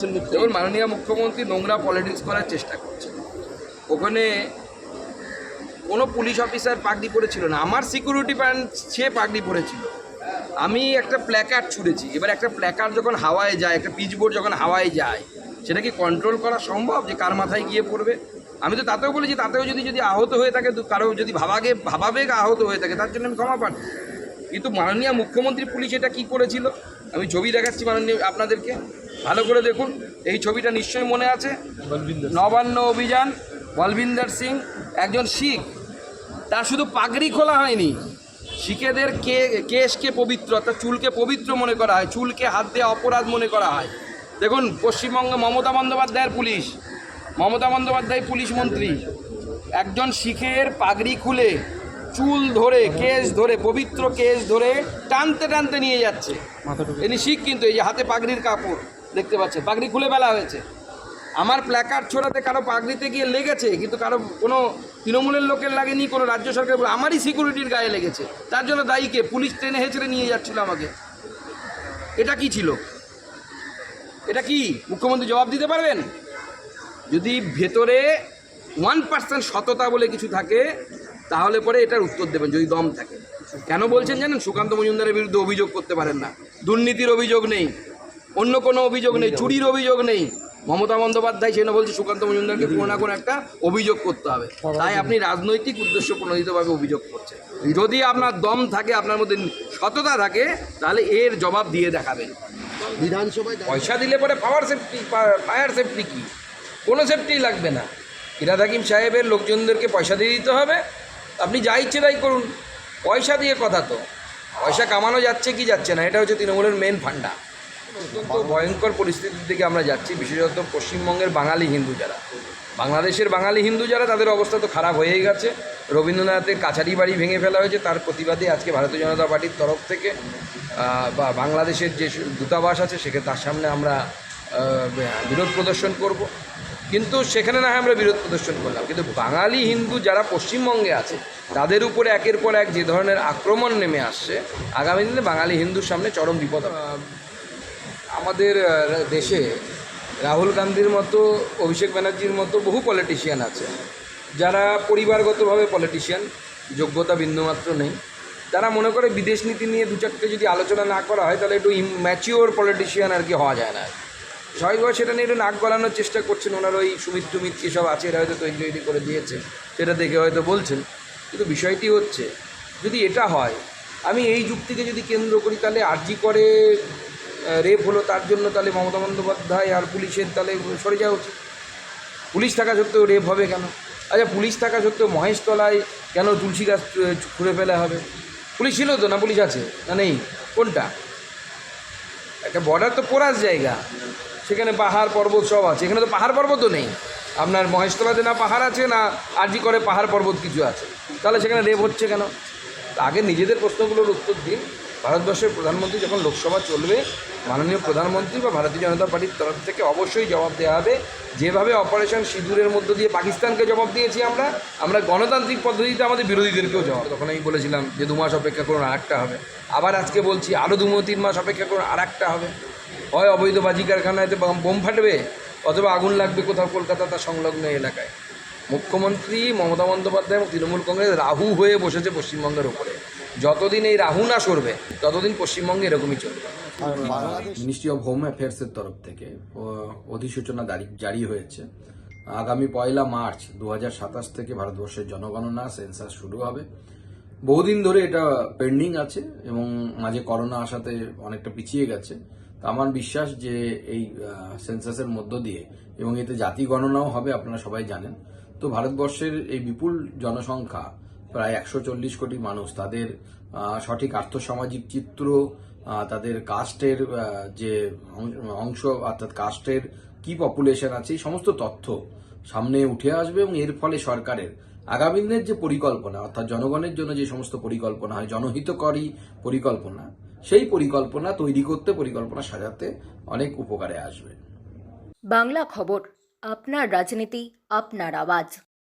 দেখুন, মাননীয় মুখ্যমন্ত্রী নোংরা পলিটিক্স করার চেষ্টা করছে ওখানে কোনো পুলিশ অফিসার পাগড়ি পরেছিল না। আমার সিকিউরিটি প্যান্ট সে পাগড়ি পরেছিল। আমি একটা প্ল্যাকার্ড ছুঁড়েছি। এবার একটা প্ল্যাকার্ড যখন হাওয়ায় যায়, একটা পিচবোর্ড যখন হাওয়ায় যায়, সেটা কি কন্ট্রোল করা সম্ভব যে কার মাথায় গিয়ে পড়বে? আমি তো তাতেও বলেছি, তাতেও যদি যদি আহত হয়ে থাকে কারও যদি ভাবাগে, ভাবাবেগ আহত হয়ে থাকে, তার জন্য আমি ক্ষমা পাচ্ছি কিন্তু মাননীয় মুখ্যমন্ত্রী পুলিশ এটা কি করেছিল? আমি ছবি দেখাচ্ছি মাননীয় আপনাদেরকে। ভালো করে দেখুন এই ছবিটা নিশ্চয়ই মনে আছে। নবান্ন অভিযান বলবিন্দর সিং একজন শিখ। তার শুধু পাগড়ি খোলা হয়নি। শিখেদের কে কেশকে পবিত্র অর্থাৎ চুলকে পবিত্র মনে করা হয় চুলকে হাত দিয়ে অপরাধ মনে করা হয়। দেখুন পশ্চিমবঙ্গে মমতা বন্দ্যোপাধ্যায়ের পুলিশ। মমতা বন্দ্যোপাধ্যায় পুলিশ মন্ত্রী। একজন শিখের পাগড়ি খুলে চুল ধরে কেস ধরে পবিত্র কেস ধরে টানতে টানতে নিয়ে যাচ্ছে। ইনি শিখ কিন্তু এই যে হাতে পাগড়ির কাপড়। দেখতে পাচ্ছেন পাগড়ি খুলে ফেলা হয়েছে। আমার প্ল্যাকার্ড ছোড়াতে কারও পাগড়িতে গিয়ে লেগেছে, কিন্তু কারও কোনো তৃণমূলের লোকের লাগেনি, কোনো রাজ্য সরকার আমারই সিকিউরিটির গায়ে লেগেছে। তার জন্য দায়ীকে পুলিশ ট্রেনে হেঁচড়ে নিয়ে যাচ্ছিল আমাকে। এটা কি ছিল? এটা কি? মুখ্যমন্ত্রী জবাব দিতে পারবেন? যদি ভেতরে ওয়ান পার্সেন্ট সততা বলে কিছু থাকে, তাহলে পরে এটার উত্তর দেবেন, যদি দম থাকে। কেন বলছেন জানেন? সুকান্ত মজুমদারের বিরুদ্ধে অভিযোগ করতে পারেন না। দুর্নীতির অভিযোগ নেই। অন্য কোনো অভিযোগ নেই চুরির অভিযোগ নেই। মমতা বন্দ্যোপাধ্যায় সেটা বলছে সুকান্ত মজুমদারকে কোনো না কোনো একটা অভিযোগ করতে হবে। তাই আপনি রাজনৈতিক উদ্দেশ্য প্রণোদিতভাবে অভিযোগ করছেন। যদি আপনার দম থাকে আপনার মধ্যে সততা থাকে তাহলে এর জবাব দিয়ে দেখাবেন। বিধানসভায় পয়সা দিলে পরে পাওয়ার সেফটি ফায়ার সেফটি কী? কোনো সেফটি লাগবে না। ইরাদ হাকিম সাহেবের লোকজনদেরকে পয়সা দিয়ে দিতে হবে। আপনি যা ইচ্ছে তাই করুন। পয়সা দিয়ে কথা তো। পয়সা কামানো যাচ্ছে কি যাচ্ছে না এটা হচ্ছে তৃণমূলের মেন ফান্ডা। ভয়ঙ্কর পরিস্থিতির দিকে আমরা যাচ্ছি, বিশেষত পশ্চিমবঙ্গের বাঙালি হিন্দু যারা। বাংলাদেশের বাঙালি হিন্দু যারা, তাদের অবস্থা তো খারাপ হয়েই গেছে। রবীন্দ্রনাথের কাছারি বাড়ি ভেঙে ফেলা হয়েছে, তার প্রতিবাদে আজকে ভারতীয় জনতা পার্টির তরফ থেকে বা বাংলাদেশের যে দূতাবাস আছে সেখানে তার সামনে আমরা বিরোধ প্রদর্শন করব। কিন্তু সেখানে না হয় আমরা বিরোধ প্রদর্শন করলাম। কিন্তু বাঙালি হিন্দু যারা পশ্চিমবঙ্গে আছে, তাদের উপরে একের পর এক যে ধরনের আক্রমণ নেমে আসছে, আগামী দিনে বাঙালি হিন্দুর সামনে চরম বিপদ আমাদের দেশে রাহুল গান্ধীর মতো, অভিষেক ব্যানার্জির মতো বহু পলিটিশিয়ান আছে। যারা পরিবারগতভাবে পলিটিশিয়ান যোগ্যতা বিন্দুমাত্র নেই। তারা মনে করে বিদেশ নীতি নিয়ে দু চারটে যদি আলোচনা না করা হয়, তাহলে একটু ম্যাচিওর পলিটিশিয়ান আর কি হওয়া যায় না। স্বাভাবিকভাবে সেটা নিয়ে একটু নাক গলানোর চেষ্টা করছেন ওনার ওই সুমিত টুমিত সব আছে, এরা হয়তো তৈরি তৈরি করে দিয়েছে, সেটা দেখে হয়তো বলছেন। কিন্তু বিষয়টি হচ্ছে, যদি এটা হয়, আমি এই যুক্তিকে যদি কেন্দ্র করি, তাহলে আরজি করে রেপ হলো তার জন্য তাহলে মমতা বন্দ্যোপাধ্যায় আর পুলিশের তাহলে সরে যাওয়া উচিত। পুলিশ থাকা সত্ত্বেও রেপ হবে কেন? আচ্ছা পুলিশ থাকা সত্ত্বেও মহেশতলায় কেন তুলসী গাছ খুঁড়ে ফেলা হবে? পুলিশ ছিল তো না পুলিশ আছে? না নেই? কোনটা? একটা বর্ডার তো পোরাস জায়গা। সেখানে পাহাড় পর্বত সব আছে। এখানে তো পাহাড় পর্বতও নেই। আপনার মহেশতলাতে না পাহাড় আছে, না আরজি করে পাহাড় পর্বত কিছু আছে। তাহলে সেখানে রেপ হচ্ছে কেন? আগে নিজেদের প্রশ্নগুলোর উত্তর দিন। ভারতবর্ষের প্রধানমন্ত্রী যখন লোকসভা চলবে, মাননীয় প্রধানমন্ত্রী বা ভারতীয় জনতা পার্টির তরফ থেকে অবশ্যই জবাব দেওয়া হবে। যেভাবে অপারেশন সিঁদুরের মধ্য দিয়ে পাকিস্তানকে জবাব দিয়েছি আমরা আমরা গণতান্ত্রিক পদ্ধতিতে আমাদের বিরোধীদেরকেও জবাব তখন আমি বলেছিলাম যে দু মাস অপেক্ষা করুন আর একটা হবে। আবার আজকে বলছি, আরও দু তিন মাস অপেক্ষা করুন আর একটা হবে। হয় অবৈধ বাজি কারখানাতে বাম- ফাটবে, অথবা আগুন লাগবে কোথাও কলকাতা তার সংলগ্ন এলাকায়। মুখ্যমন্ত্রী মমতা বন্দ্যোপাধ্যায় এবং তৃণমূল কংগ্রেস রাহু হয়ে বসেছে পশ্চিমবঙ্গের ওপরে। যতদিন এই রাহু না সরবে, ততদিন পশ্চিমবঙ্গে এরকমই চলবে। মিনিস্ট্রি অফ হোম অ্যাফেয়ার্সের তরফ থেকে অধিসূচনা জারি হয়েছে। আগামী পয়লা মার্চ দু হাজার সাতাশ থেকে ভারতবর্ষের জনগণনা সেন্সাস শুরু হবে। বহুদিন ধরে এটা পেন্ডিং আছে এবং মাঝে করোনা আসাতে অনেকটা পিছিয়ে গেছে। তো আমার বিশ্বাস যে এই সেন্সাসের মধ্য দিয়ে, এবং এতে জাতি গণনাও হবে, আপনারা সবাই জানেন। তো ভারতবর্ষের এই বিপুল জনসংখ্যা প্রায় একশো চল্লিশ কোটি মানুষ তাদের সঠিক আর্থসামাজিক চিত্র তাদের কাস্টের যে অংশ অর্থাৎ কাস্টের কি পপুলেশন আছে, এই সমস্ত তথ্য সামনে উঠে আসবে এবং এর ফলে সরকারের আগামী দিনের যে পরিকল্পনা, অর্থাৎ জনগণের জন্য যে সমস্ত পরিকল্পনা হয়, জনহিতকরী পরিকল্পনা, সেই পরিকল্পনা তৈরি করতে, পরিকল্পনা সাজাতে অনেক উপকারে আসবে। বাংলা খবর, আপনার রাজনীতি, আপনার আওয়াজ।